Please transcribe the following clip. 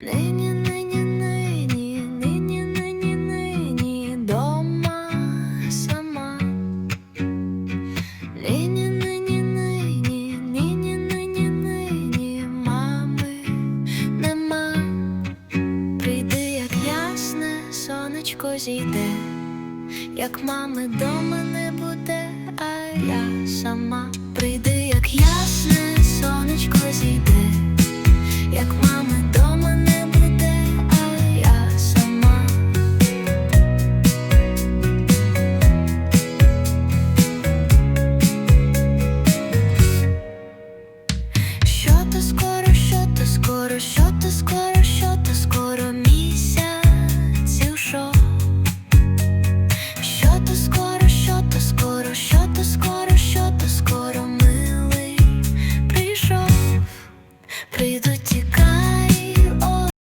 Нині, нині, нині, нині, нині, нині, дома сама. Нині, нині, нині, нині, нині, нині, мами нема. Прийди, як ясне сонечко зійде, як мами дома не буде, а я сама. the score